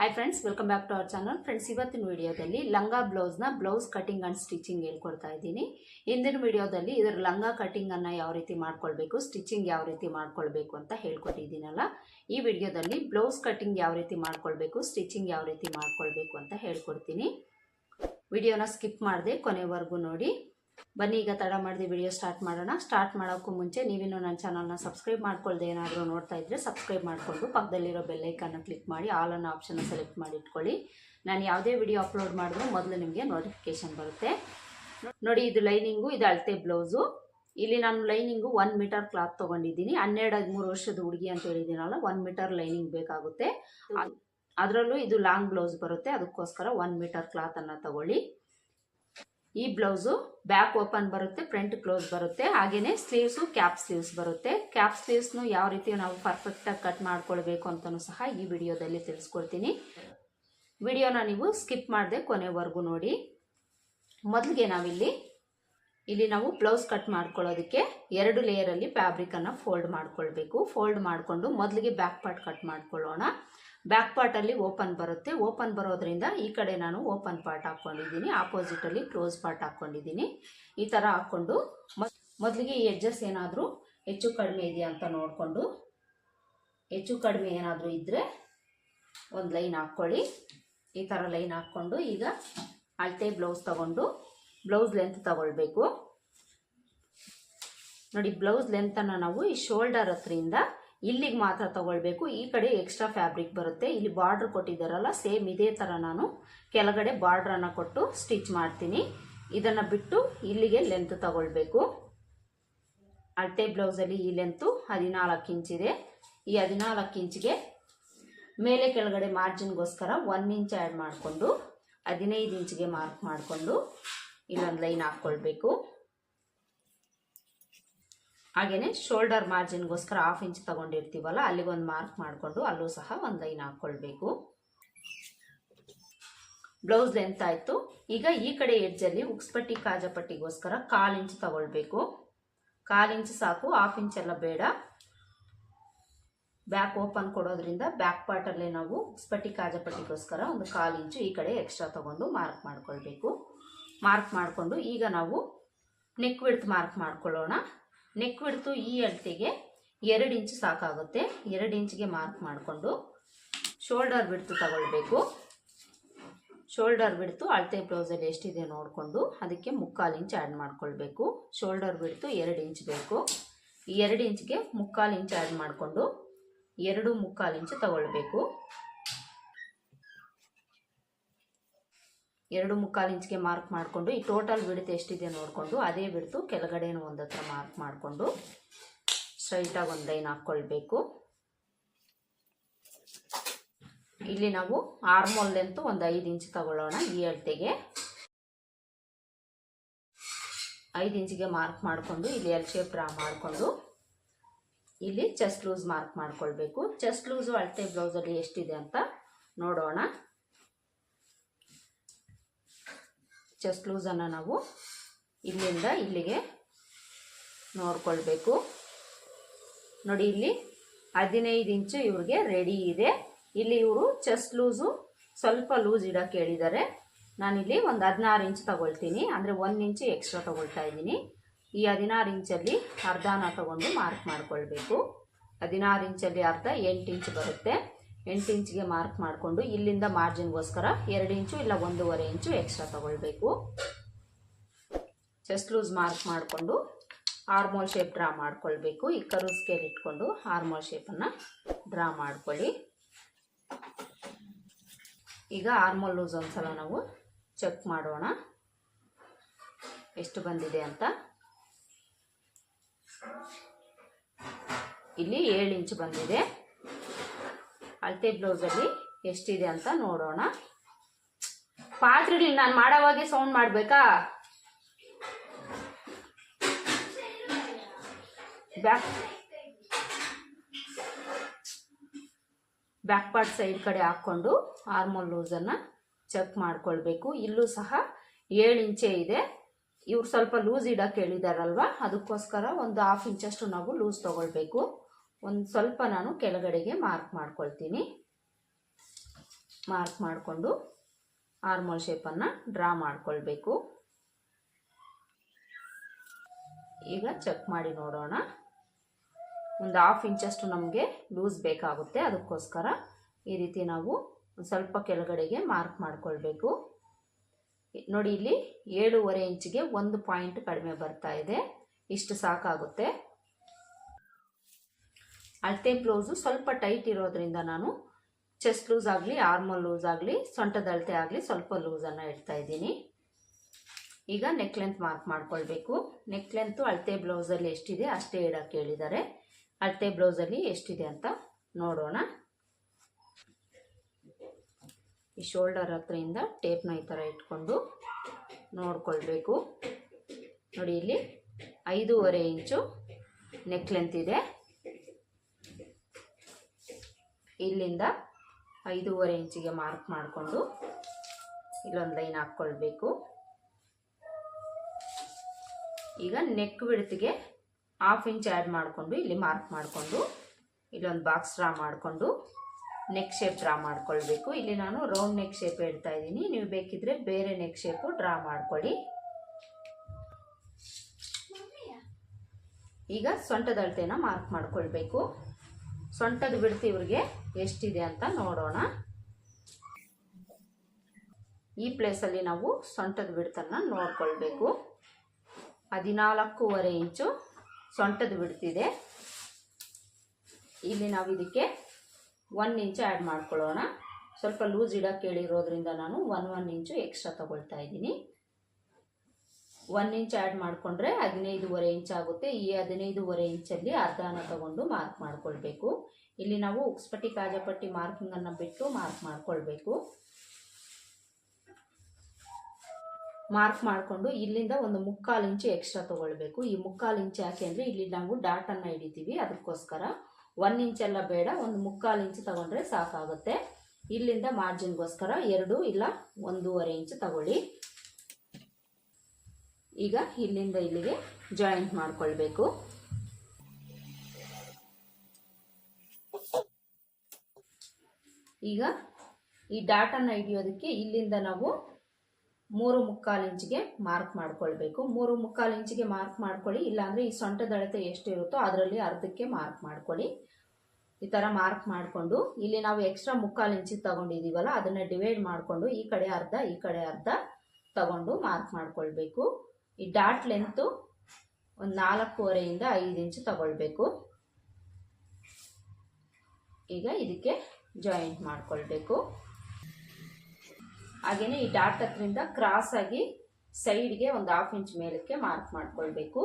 Hi friends welcome back to our channel friends ಇವತ್ತಿನ ವಿಡಿಯೋದಲ್ಲಿ ಲಂಗ ಬ್ಲೌಸ್ನ ಬ್ಲೌಸ್ ಕಟಿಂಗ್ ಆ್ಯಂಡ್ ಸ್ಟಿಚಿಂಗ್ ಹೇಳ್ಕೊಡ್ತಾ ಇದ್ದೀನಿ. ಹಿಂದಿನ ವಿಡಿಯೋದಲ್ಲಿ ಇದರ ಲಂಗ ಕಟಿಂಗನ್ನು ಯಾವ ರೀತಿ ಮಾಡ್ಕೊಳ್ಬೇಕು ಸ್ಟಿಚಿಂಗ್ ಯಾವ ರೀತಿ ಮಾಡ್ಕೊಳ್ಬೇಕು ಅಂತ ಹೇಳ್ಕೊಟ್ಟಿದ್ದೀನಲ್ಲ. ಈ ವಿಡಿಯೋದಲ್ಲಿ ಬ್ಲೌಸ್ ಕಟಿಂಗ್ ಯಾವ ರೀತಿ ಮಾಡ್ಕೊಳ್ಬೇಕು ಸ್ಟಿಚಿಂಗ್ ಯಾವ ರೀತಿ ಮಾಡ್ಕೊಳ್ಬೇಕು ಅಂತ ಹೇಳ್ಕೊಡ್ತೀನಿ. ವಿಡಿಯೋನ ಸ್ಕಿಪ್ ಮಾಡದೆ ಕೊನೆವರೆಗೂ ನೋಡಿ. ಬನ್ನಿ, ಈಗ ತಡ ಮಾಡಿದೆ ವಿಡಿಯೋ ಸ್ಟಾರ್ಟ್ ಮಾಡೋಣ. ಸ್ಟಾರ್ಟ್ ಮಾಡೋಕ್ಕೂ ಮುಂಚೆ ನೀವಿನ್ನೂ ನನ್ನ ಚಾನಲ್ನ ಸಬ್ಸ್ಕ್ರೈಬ್ ಮಾಡ್ಕೊಳ್ದೆ ಏನಾದರೂ ನೋಡ್ತಾ ಇದ್ದರೆ ಸಬ್ಸ್ಕ್ರೈಬ್ ಮಾಡಿಕೊಂಡು ಪಕ್ಕದಲ್ಲಿರೋ ಬೆಲ್ಲೈಕನ್ನ ಕ್ಲಿಕ್ ಮಾಡಿ ಆಲ್ ಅನ್ನೋ ಆಪ್ಷನ್ನ ಸೆಲೆಕ್ಟ್ ಮಾಡಿ ಇಟ್ಕೊಳ್ಳಿ. ನಾನು ಯಾವುದೇ ವಿಡಿಯೋ ಅಪ್ಲೋಡ್ ಮಾಡಿದ್ರೂ ಮೊದಲು ನಿಮಗೆ ನೋಟಿಫಿಕೇಶನ್ ಬರುತ್ತೆ. ನೋಡಿ, ಇದು ಲೈನಿಂಗು ಇದು ಅಳತೆ ಬ್ಲೌಸು ಇಲ್ಲಿ ನಾನು ಲೈನಿಂಗು ಒನ್ ಮೀಟರ್ ಕ್ಲಾತ್ ತೊಗೊಂಡಿದ್ದೀನಿ. ಹನ್ನೆರಡು, ಹದಿಮೂರು ವರ್ಷದ ಹುಡುಗಿ ಅಂತ ಹೇಳಿದ್ದೀನಲ್ಲ ಒನ್ ಮೀಟರ್ ಲೈನಿಂಗ್ ಬೇಕಾಗುತ್ತೆ. ಅದರಲ್ಲೂ ಇದು ಲಾಂಗ್ ಬ್ಲೌಸ್ ಬರುತ್ತೆ. ಅದಕ್ಕೋಸ್ಕರ ಒನ್ ಮೀಟರ್ ಕ್ಲಾತನ್ನು ತಗೊಳ್ಳಿ. ಈ ಬ್ಲೌಸು ಬ್ಯಾಕ್ ಓಪನ್ ಬರುತ್ತೆ, ಫ್ರಂಟ್ ಕ್ಲೋಸ್ ಬರುತ್ತೆ ಹಾಗೆಯೇ ಸ್ಲೀವ್ಸು ಕ್ಯಾಪ್ ಸ್ಲೀವ್ಸ್ ಬರುತ್ತೆ. ಕ್ಯಾಪ್ ಸ್ಲೀವ್ಸ್ನು ಯಾವ ರೀತಿ ನಾವು ಪರ್ಫೆಕ್ಟಾಗಿ ಕಟ್ ಮಾಡ್ಕೊಳ್ಬೇಕು ಅಂತಲೂ ಸಹ ಈ ವಿಡಿಯೋದಲ್ಲಿ ತಿಳಿಸ್ಕೊಡ್ತೀನಿ. ವಿಡಿಯೋನ ನೀವು ಸ್ಕಿಪ್ ಮಾಡದೆ ಕೊನೆವರೆಗೂ ನೋಡಿ. ಮೊದಲಿಗೆ ನಾವಿಲ್ಲಿ, ಇಲ್ಲಿ ನಾವು ಬ್ಲೌಸ್ ಕಟ್ ಮಾಡ್ಕೊಳ್ಳೋದಕ್ಕೆ ಎರಡು ಲೇಯರಲ್ಲಿ ಫ್ಯಾಬ್ರಿಕನ್ನು ಫೋಲ್ಡ್ ಮಾಡ್ಕೊಳ್ಬೇಕು. ಫೋಲ್ಡ್ ಮಾಡಿಕೊಂಡು ಮೊದಲಿಗೆ ಬ್ಯಾಕ್ ಪಾರ್ಟ್ ಕಟ್ ಮಾಡ್ಕೊಳ್ಳೋಣ. ಬ್ಯಾಕ್ ಪಾರ್ಟಲ್ಲಿ ಓಪನ್ ಬರುತ್ತೆ. ಓಪನ್ ಬರೋದ್ರಿಂದ ಈ ಕಡೆ ನಾನು ಓಪನ್ ಪಾರ್ಟ್ ಹಾಕ್ಕೊಂಡಿದ್ದೀನಿ. ಆಪೋಸಿಟಲ್ಲಿ ಕ್ಲೋಸ್ ಪಾರ್ಟ್ ಹಾಕ್ಕೊಂಡಿದ್ದೀನಿ. ಈ ಥರ ಹಾಕ್ಕೊಂಡು ಮೊದಲಿಗೆ ಈ ಎಡ್ಜಸ್ ಏನಾದರೂ ಹೆಚ್ಚು ಕಡಿಮೆ ಇದೆಯಾ ಅಂತ ನೋಡಿಕೊಂಡು, ಹೆಚ್ಚು ಕಡಿಮೆ ಏನಾದರೂ ಇದ್ದರೆ ಒಂದು ಲೈನ್ ಹಾಕ್ಕೊಳ್ಳಿ. ಈ ಥರ ಲೈನ್ ಹಾಕ್ಕೊಂಡು ಈಗ ಅಳತೆ ಬ್ಲೌಸ್ ತಗೊಂಡು ಬ್ಲೌಸ್ ಲೆಂತ್ ತಗೊಳ್ಬೇಕು. ನೋಡಿ ಬ್ಲೌಸ್ ಲೆಂತನ್ನು ನಾವು ಈ ಶೋಲ್ಡರ್ ಹತ್ರಿಂದ ಇಲ್ಲಿಗೆ ಮಾತ್ರ ತಗೊಳ್ಬೇಕು. ಈ ಕಡೆ ಎಕ್ಸ್ಟ್ರಾ ಫ್ಯಾಬ್ರಿಕ್ ಬರುತ್ತೆ. ಇಲ್ಲಿ ಬಾರ್ಡ್ರ್ ಕೊಟ್ಟಿದ್ದಾರಲ್ಲ ಸೇಮ್ ಇದೇ ಥರ ನಾನು ಕೆಳಗಡೆ ಬಾರ್ಡ್ರನ್ನು ಕೊಟ್ಟು ಸ್ಟಿಚ್ ಮಾಡ್ತೀನಿ. ಇದನ್ನು ಬಿಟ್ಟು ಇಲ್ಲಿಗೆ ಲೆಂತ್ ತಗೊಳ್ಬೇಕು. ಅಳತೆ ಬ್ಲೌಸಲ್ಲಿ ಈ ಲೆಂತು ಹದಿನಾಲ್ಕು ಇಂಚಿದೆ ಈ ಹದಿನಾಲ್ಕು ಇಂಚಿಗೆ ಮೇಲೆ ಕೆಳಗಡೆ ಮಾರ್ಜಿನ್ಗೋಸ್ಕರ ಒನ್ ಇಂಚ್ ಆ್ಯಡ್ ಮಾಡಿಕೊಂಡು, ಹದಿನೈದು ಇಂಚಿಗೆ ಮಾರ್ಕ್ ಮಾಡಿಕೊಂಡು ಇನ್ನೊಂದು ಲೈನ್ ಹಾಕ್ಕೊಳ್ಬೇಕು ಹಾಗೆಯೇ ಶೋಲ್ಡರ್ ಮಾರ್ಜಿನ್ಗೋಸ್ಕರ ಹಾಫ್ ಇಂಚ್ ತಗೊಂಡಿರ್ತೀವಲ್ಲ, ಅಲ್ಲಿಗೊಂದು ಮಾರ್ಕ್ ಮಾಡಿಕೊಂಡು ಅಲ್ಲೂ ಸಹ ಒಂದು ಲೈನ್ ಹಾಕ್ಕೊಳ್ಬೇಕು ಬ್ಲೌಸ್ ಲೆಂತ್ ಆಯಿತು. ಈಗ ಈ ಕಡೆ ಎಡ್ಜಲ್ಲಿ ಉಕ್ಸ್ಪಟ್ಟಿ ಕಾಜಪಟ್ಟಿಗೋಸ್ಕರ ಕಾಲು ಇಂಚ್ ತಗೊಳ್ಬೇಕು. ಕಾಲು ಇಂಚ್ ಸಾಕು ಹಾಫ್ ಇಂಚ್ ಎಲ್ಲ ಬೇಡ. ಬ್ಯಾಕ್ ಓಪನ್ ಕೊಡೋದ್ರಿಂದ ಬ್ಯಾಕ್ ಪಾರ್ಟಲ್ಲೇ ನಾವು ಉಕ್ಸ್ಪಟ್ಟಿ ಕಾಜಪಟ್ಟಿಗೋಸ್ಕರ ಒಂದು ಕಾಲು ಇಂಚು ಈ ಕಡೆ ಎಕ್ಸ್ಟ್ರಾ ತಗೊಂಡು ಮಾರ್ಕ್ ಮಾಡ್ಕೊಳ್ಬೇಕು. ಮಾರ್ಕ್ ಮಾಡಿಕೊಂಡು ಈಗ ನಾವು ನೆಕ್ ವಿಡ್ತ್ ಮಾರ್ಕ್ ಮಾಡ್ಕೊಳ್ಳೋಣ. ನೆಕ್ ಬಿಡ್ತು ಈ ಅಳತೆಗೆ ಎರಡು ಇಂಚು ಸಾಕಾಗುತ್ತೆ. ಎರಡು ಇಂಚಿಗೆ ಮಾರ್ಕ್ ಮಾಡಿಕೊಂಡು ಶೋಲ್ಡರ್ ಬಿಡ್ತು ತಗೊಳ್ಬೇಕು. ಶೋಲ್ಡರ್ ಬಿಡ್ತು ಅಳತೆ ಬ್ಲೌಸಲ್ಲಿ ಎಷ್ಟಿದೆ ನೋಡಿಕೊಂಡು ಅದಕ್ಕೆ ಮುಕ್ಕಾಲು ಇಂಚು ಆ್ಯಡ್ ಮಾಡ್ಕೊಳ್ಬೇಕು. ಶೋಲ್ಡರ್ ಬಿಡ್ತು ಎರಡು ಇಂಚ್ ಬೇಕು. ಎರಡು ಇಂಚ್ಗೆ ಮುಕ್ಕಾಲು ಇಂಚ್ ಆ್ಯಡ್ ಮಾಡಿಕೊಂಡು ಎರಡು ಮುಕ್ಕಾಲು ಇಂಚು ತಗೊಳ್ಬೇಕು. ಎರಡು ಮುಕ್ಕಾಲು ಇಂಚ್ಗೆ ಮಾರ್ಕ್ ಮಾಡಿಕೊಂಡು, ಈ ಟೋಟಲ್ ಬಿಡುತ್ತೆ ಎಷ್ಟಿದೆ ನೋಡಿಕೊಂಡು, ಅದೇ ಬಿಡ್ತು. ಕೆಳಗಡೆನೂ ಒಂದು ಹತ್ರ ಮಾರ್ಕ್ ಮಾಡಿಕೊಂಡು ಸ್ಟ್ರೈಟಾಗಿ ಒಂದು ಲೈನ್ ಹಾಕ್ಕೊಳ್ಬೇಕು ಇಲ್ಲಿ ನಾವು ಆರ್ಮೋಲ್ ಲೆಂತು ಒಂದು ಐದು ಇಂಚ್ ತಗೊಳ್ಳೋಣ ಈ ಅಳತೆಗೆ. ಐದು ಇಂಚಿಗೆ ಮಾರ್ಕ್ ಮಾಡಿಕೊಂಡು, ಇಲ್ಲಿ ಎಲ್ ಶೇಪ್ ಡ್ರಾ ಮಾಡಿಕೊಂಡು, ಇಲ್ಲಿ ಚೆಸ್ಟ್ ಲೂಸ್ ಮಾರ್ಕ್ ಮಾಡ್ಕೊಳ್ಬೇಕು. ಚೆಸ್ಟ್ ಲೂಸು ಅಳತೆ ಬ್ಲೌಸಲ್ಲಿ ಎಷ್ಟಿದೆ ಅಂತ ನೋಡೋಣ. ಚೆಸ್ಟ್ ಲೂಸನ್ನು ನಾವು ಇಲ್ಲಿಂದ ಇಲ್ಲಿಗೆ ನೋಡ್ಕೊಳ್ಬೇಕು. ನೋಡಿ ಇಲ್ಲಿ ಹದಿನೈದು ಇಂಚು ಇವ್ರಿಗೆ ರೆಡಿ ಇದೆ. ಇಲ್ಲಿ ಇವರು ಚೆಸ್ಟ್ ಲೂಸು ಸ್ವಲ್ಪ ಲೂಸ್ ಇಡೋಕ್ಕೆ ಹೇಳಿದ್ದಾರೆ. ನಾನಿಲ್ಲಿ ಒಂದು ಹದಿನಾರು ಇಂಚ್ ತಗೊಳ್ತೀನಿ. ಅಂದರೆ ಒಂದು ಇಂಚು ಎಕ್ಸ್ಟ್ರಾ ತಗೊಳ್ತಾ ಇದ್ದೀನಿ. ಈ ಹದಿನಾರು ಇಂಚಲ್ಲಿ ಅರ್ಧನ ತಗೊಂಡು ಮಾರ್ಕ್ ಮಾಡ್ಕೊಳ್ಬೇಕು. ಹದಿನಾರು ಇಂಚಲ್ಲಿ ಅರ್ಧ ಎಂಟು ಇಂಚ್ ಬರುತ್ತೆ. ಎಂಟು ಇಂಚ್ಗೆ ಮಾರ್ಕ್ ಮಾಡಿಕೊಂಡು ಇಲ್ಲಿಂದ ಮಾರ್ಜಿನ್ಗೋಸ್ಕರ ಎರಡು ಇಂಚು ಇಲ್ಲ ಒಂದೂವರೆ ಇಂಚು ಎಕ್ಸ್ಟ್ರಾ ತಗೊಳ್ಬೇಕು. ಚೆಸ್ಟ್ ಲೂಸ್ ಮಾರ್ಕ್ ಮಾಡಿಕೊಂಡು ಹಾರ್ಮೋಲ್ ಶೇಪ್ ಡ್ರಾ ಮಾಡ್ಕೊಳ್ಬೇಕು. ಈ ಕರು ಸ್ಕೇಲ್ ಇಟ್ಕೊಂಡು ಹಾರ್ಮೋಲ್ ಶೇಪನ್ನು ಡ್ರಾ ಮಾಡ್ಕೊಳ್ಳಿ. ಈಗ ಹಾರ್ಮೋಲ್ ಲೂಸ್ ಒಂದ್ಸಲ ನಾವು ಚೆಕ್ ಮಾಡೋಣ. ಎಷ್ಟು ಬಂದಿದೆ ಅಂತ. ಇಲ್ಲಿ ಏಳು ಇಂಚು ಬಂದಿದೆ. ಅಳತೆ ಬ್ಲೌಸಲ್ಲಿ ಎಷ್ಟಿದೆ ಅಂತ ನೋಡೋಣ. ಪಾತ್ರೆಗಳು ನಾನು ಮಾಡೋವಾಗೆ ಸೌಂಡ್ ಮಾಡಬೇಕಾ? ಬ್ಯಾಕ್ ಬ್ಯಾಕ್ ಪಾರ್ಟ್ ಸೈಡ್ ಕಡೆ ಹಾಕ್ಕೊಂಡು ಆರ್ಮೋಲ್ ಲೂಸನ್ನು ಚೆಕ್ ಮಾಡ್ಕೊಳ್ಬೇಕು. ಇಲ್ಲೂ ಸಹ ಏಳು ಇಂಚೆ ಇದೆ. ಇವ್ರು ಸ್ವಲ್ಪ ಲೂಸ್ ಇಡೋಕ್ಕೆ ಹೇಳಿದಾರಲ್ವ? ಅದಕ್ಕೋಸ್ಕರ ಒಂದು ಹಾಫ್ ಇಂಚಷ್ಟು ನಾವು ಲೂಸ್ ತೊಗೊಳ್ಬೇಕು. ಒಂದು ಸ್ವಲ್ಪ ನಾನು ಕೆಳಗಡೆಗೆ ಮಾರ್ಕ್ ಮಾಡ್ಕೊಳ್ತೀನಿ. ಮಾರ್ಕ್ ಮಾಡಿಕೊಂಡು ಆರ್ಮೋಲ್ ಶೇಪನ್ನು ಡ್ರಾ ಮಾಡಿಕೊಳ್ಬೇಕು. ಈಗ ಚೆಕ್ ಮಾಡಿ ನೋಡೋಣ. ಒಂದು ಹಾಫ್ ಇಂಚಷ್ಟು ನಮಗೆ ಲೂಸ್ ಬೇಕಾಗುತ್ತೆ. ಅದಕ್ಕೋಸ್ಕರ ಈ ರೀತಿ ನಾವು ಒಂದು ಸ್ವಲ್ಪ ಕೆಳಗಡೆಗೆ ಮಾರ್ಕ್ ಮಾಡಿಕೊಳ್ಬೇಕು. ನೋಡಿ, ಇಲ್ಲಿ ಏಳೂವರೆ ಇಂಚಿಗೆ ಒಂದು ಪಾಯಿಂಟ್ ಕಡಿಮೆ ಬರ್ತಾ ಇದೆ. ಇಷ್ಟು ಸಾಕಾಗುತ್ತೆ. ಅಳತೆ ಬ್ಲೌಸು ಸ್ವಲ್ಪ ಟೈಟ್ ಇರೋದ್ರಿಂದ ನಾನು ಚೆಸ್ಟ್ ಲೂಸ್ ಆಗಲಿ, ಆರ್ಮಲ್ ಲೂಸ್ ಆಗಲಿ, ಸೊಂಟದ ಅಳತೆ ಆಗಲಿ ಸ್ವಲ್ಪ ಲೂಸನ್ನು ಇಡ್ತಾ ಇದ್ದೀನಿ. ಈಗ ನೆಕ್ ಲೆಂತ್ ಮಾರ್ಕ್ ಮಾಡ್ಕೊಳ್ಬೇಕು. ನೆಕ್ ಲೆಂತು ಅಳತೆ ಬ್ಲೌಸಲ್ಲಿ ಎಷ್ಟಿದೆ ಅಷ್ಟೇ ಇಡೋಕ್ಕೆ ಹೇಳಿದ್ದಾರೆ. ಅಳತೆ ಬ್ಲೌಸಲ್ಲಿ ಎಷ್ಟಿದೆ ಅಂತ ನೋಡೋಣ. ಈ ಶೋಲ್ಡರ್ ಹತ್ರದಿಂದ ಟೇಪ್ನ ಈ ಥರ ಇಟ್ಕೊಂಡು ನೋಡ್ಕೊಳ್ಬೇಕು. ನೋಡಿ ಇಲ್ಲಿ ಐದೂವರೆ ಇಂಚು ನೆಕ್ ಲೆಂತ್ ಇದೆ. ಇಲ್ಲಿಂದ ಐದೂವರೆ ಇಂಚಿಗೆ ಮಾರ್ಕ್ ಮಾಡಿಕೊಂಡು ಇಲ್ಲೊಂದು ಲೈನ್ ಹಾಕ್ಕೊಳ್ಬೇಕು. ಈಗ ನೆಕ್ ಬಿಡ್ತಿಗೆ ಹಾಫ್ ಇಂಚ್ ಆ್ಯಡ್ ಮಾಡಿಕೊಂಡು ಇಲ್ಲಿ ಮಾರ್ಕ್ ಮಾಡಿಕೊಂಡು ಇಲ್ಲೊಂದು ಬಾಕ್ಸ್ ಡ್ರಾ ಮಾಡಿಕೊಂಡು ನೆಕ್ ಶೇಪ್ ಡ್ರಾ ಮಾಡ್ಕೊಳ್ಬೇಕು. ಇಲ್ಲಿ ನಾನು ರೌಂಡ್ ನೆಕ್ ಶೇಪ್ ಹೇಳ್ತಾ ಇದ್ದೀನಿ. ನೀವು ಬೇಕಿದ್ರೆ ಬೇರೆ ನೆಕ್ ಶೇಪು ಡ್ರಾ ಮಾಡ್ಕೊಳ್ಳಿ. ಈಗ ಸೊಂಟದ ಅಳತೆನ ಮಾರ್ಕ್ ಮಾಡ್ಕೊಳ್ಬೇಕು. ಸೊಂಟದ ಬಿಡ್ತು ಇವ್ರಿಗೆ ಎಷ್ಟಿದೆ ಅಂತ ನೋಡೋಣ. ಈ ಪ್ಲೇಸಲ್ಲಿ ನಾವು ಸೊಂಟದ ಬಿಡ್ತನ್ನು ನೋಡ್ಕೊಳ್ಬೇಕು. ಹದಿನಾಲ್ಕೂವರೆ ಇಂಚು ಸೊಂಟದ ಬಿಡ್ತಿದೆ. ಇಲ್ಲಿ ನಾವು ಇದಕ್ಕೆ ಒನ್ ಇಂಚು ಆ್ಯಡ್ ಮಾಡ್ಕೊಳ್ಳೋಣ. ಸ್ವಲ್ಪ ಲೂಸ್ ಇಡೋಕ್ಕೆ ಹೇಳಿರೋದ್ರಿಂದ ನಾನು ಒನ್ ಒನ್ ಇಂಚು ಎಕ್ಸ್ಟ್ರಾ ತಗೊಳ್ತಾ ಇದ್ದೀನಿ. ಒನ್ ಇಂಚ್ ಆ್ಯಡ್ ಮಾಡಿಕೊಂಡ್ರೆ ಹದಿನೈದುವರೆ ಇಂಚ್ ಆಗುತ್ತೆ. ಈ ಹದಿನೈದುವರೆ ಇಂಚಲ್ಲಿ ಅರ್ಧನ ತಗೊಂಡು ಮಾರ್ಕ್ ಮಾಡ್ಕೊಳ್ಬೇಕು. ಇಲ್ಲಿ ನಾವು ಉಕ್ಸ್ಪಟ್ಟಿ ಕಾಜಪಟ್ಟಿ ಮಾರ್ಕಿಂಗನ್ನು ಬಿಟ್ಟು ಮಾರ್ಕ್ ಮಾಡ್ಕೊಳ್ಬೇಕು. ಮಾರ್ಕ್ ಮಾಡಿಕೊಂಡು ಇಲ್ಲಿಂದ ಒಂದು ಮುಕ್ಕಾಲು ಇಂಚು ಎಕ್ಸ್ಟ್ರಾ ತೊಗೊಳ್ಬೇಕು. ಈ ಮುಕ್ಕಾಲು ಇಂಚು ಯಾಕೆ ಅಂದರೆ ಇಲ್ಲಿ ನಾವು ಡಾಟನ್ನು ಹಿಡಿತೀವಿ. ಅದಕ್ಕೋಸ್ಕರ ಒನ್ ಇಂಚೆಲ್ಲ ಬೇಡ. ಒಂದು ಮುಕ್ಕಾಲು ಇಂಚು ತಗೊಂಡ್ರೆ ಸಾಕಾಗುತ್ತೆ. ಇಲ್ಲಿಂದ ಮಾರ್ಜಿನ್ಗೋಸ್ಕರ ಎರಡು ಇಲ್ಲ ಒಂದೂವರೆ ಇಂಚು ತಗೊಳ್ಳಿ. ಈಗ ಇಲ್ಲಿಂದ ಇಲ್ಲಿಗೆ ಜಾಯಿಂಟ್ ಮಾಡಿಕೊಳ್ಬೇಕು. ಈಗ ಈ ಡಾಟನ್ನು ಹಿಡಿಯೋದಕ್ಕೆ ಇಲ್ಲಿಂದ ನಾವು ಮೂರು ಮುಕ್ಕಾಲು ಇಂಚಿಗೆ ಮಾರ್ಕ್ ಮಾಡ್ಕೊಳ್ಬೇಕು. ಮೂರು ಮುಕ್ಕಾಲು ಇಂಚಿಗೆ ಮಾರ್ಕ್ ಮಾಡ್ಕೊಳ್ಳಿ. ಇಲ್ಲಾಂದರೆ ಈ ಸೊಂಟದ ಅಳತೆ ಎಷ್ಟಿರುತ್ತೋ ಅದರಲ್ಲಿ ಅರ್ಧಕ್ಕೆ ಮಾರ್ಕ್ ಮಾಡ್ಕೊಳ್ಳಿ. ಈ ಥರ ಮಾರ್ಕ್ ಮಾಡಿಕೊಂಡು ಇಲ್ಲಿ ನಾವು ಎಕ್ಸ್ಟ್ರಾ ಮುಕ್ಕಾಲು ಇಂಚಿಗೆ ತಗೊಂಡಿದ್ದೀವಲ್ಲ ಅದನ್ನು ಡಿವೈಡ್ ಮಾಡಿಕೊಂಡು ಈ ಕಡೆ ಅರ್ಧ, ಈ ಕಡೆ ಅರ್ಧ ತಗೊಂಡು ಮಾರ್ಕ್ ಮಾಡ್ಕೊಳ್ಬೇಕು. ಈ ಡಾಟ್ ಲೆಂತು ಒಂದು ನಾಲ್ಕೂವರೆಯಿಂದ ಐದು ಇಂಚು ತಗೊಳ್ಬೇಕು. ಈಗ ಇದಕ್ಕೆ ಜಾಯಿಂಟ್ ಮಾಡಿಕೊಳ್ಬೇಕು. ಹಾಗೆಯೇ ಈ ಡಾಟ್ ಹತ್ರಿಂದ ಕ್ರಾಸ್ ಆಗಿ ಸೈಡ್ಗೆ ಒಂದು ಹಾಫ್ ಇಂಚ್ ಮೇಲಕ್ಕೆ ಮಾರ್ಕ್ ಮಾಡ್ಕೊಳ್ಬೇಕು.